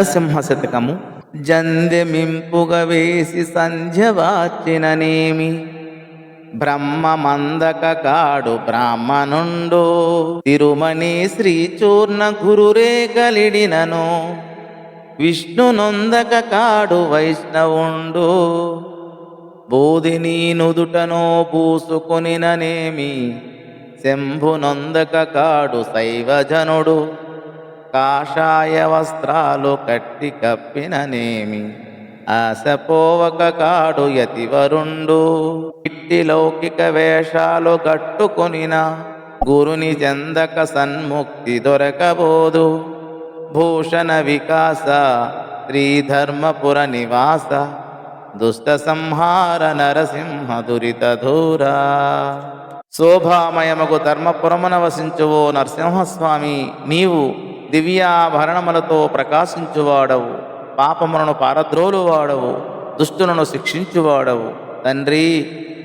నరసింహ శతకము వేసి సంధ్య వాచిననేమి బ్రహ్మమందక కాడు బ్రాహ్మణుండు తిరుమణి శ్రీచూర్ణ గురురే కలిడినను విష్ణునొందక కాడు వైష్ణవుండు బోధిని నుదుటనో పూసుకొనిననేమి? శంభునొందక కాడు శైవజనుడు. కాషాయ వస్త్రాలు కట్టి కప్పిననేమి ఆశపోవక కాడు యతివరుండు ఇట్టి లౌకిక వేషాలు కట్టుకొనిన గురుని చెందక సన్ముక్తి దొరకబోదు. భూషణ వికాస శ్రీధర్మపుర నివాస దుష్ట సంహార నరసింహ దురిత ధూరా. శోభామయమగు ధర్మపురమున వసించువో నరసింహస్వామి నీవు దివ్యాభరణములతో ప్రకాశించువాడవు. పాపములను పారద్రోలువాడవు. దుష్టులను శిక్షించువాడవు. తండ్రి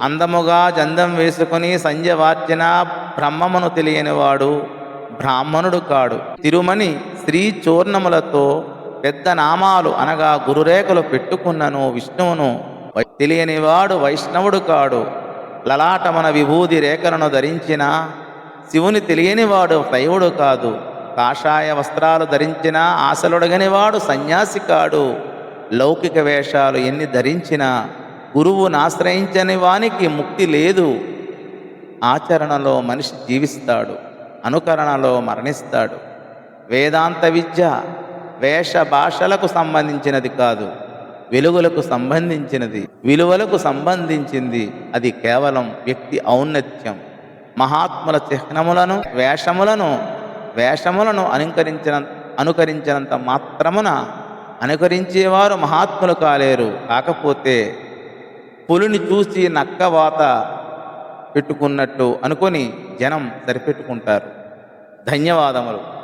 అందముగా జందం వేసుకుని సంజవార్చిన బ్రహ్మమును తెలియనివాడు బ్రాహ్మణుడు కాడు. తిరుమని శ్రీ చూర్ణములతో పెద్ద నామాలు అనగా గురురేఖలు పెట్టుకున్నను విష్ణువును తెలియనివాడు వైష్ణవుడు కాడు. లలాటమన విభూది రేఖలను ధరించిన శివుని తెలియనివాడు శైవుడు కాదు. కాషాయ వస్త్రాలు ధరించినా ఆశలుడగని వాడు సన్యాసి కాడు లౌకిక వేషాలు ఎన్ని ధరించినా గురువును ఆశ్రయించని వానికి ముక్తి లేదు. ఆచరణలో మనిషి జీవిస్తాడు అనుకరణలో మరణిస్తాడు. వేదాంత విద్య వేష భాషలకు సంబంధించినది కాదు వెలుగులకు సంబంధించినది. విలువలకు సంబంధించింది అది కేవలం వ్యక్తి ఔన్నత్యం. మహాత్ముల చిహ్నములను వేషములను వేషములను అనుకరించిన అనుకరించినంత మాత్రమున అనుకరించేవారు మహాత్ములు కాలేరు. కాకపోతే పులిని చూసి నక్కవాత పెట్టుకున్నట్టు అనుకొని జనం సరిపెట్టుకుంటారు. ధన్యవాదములు.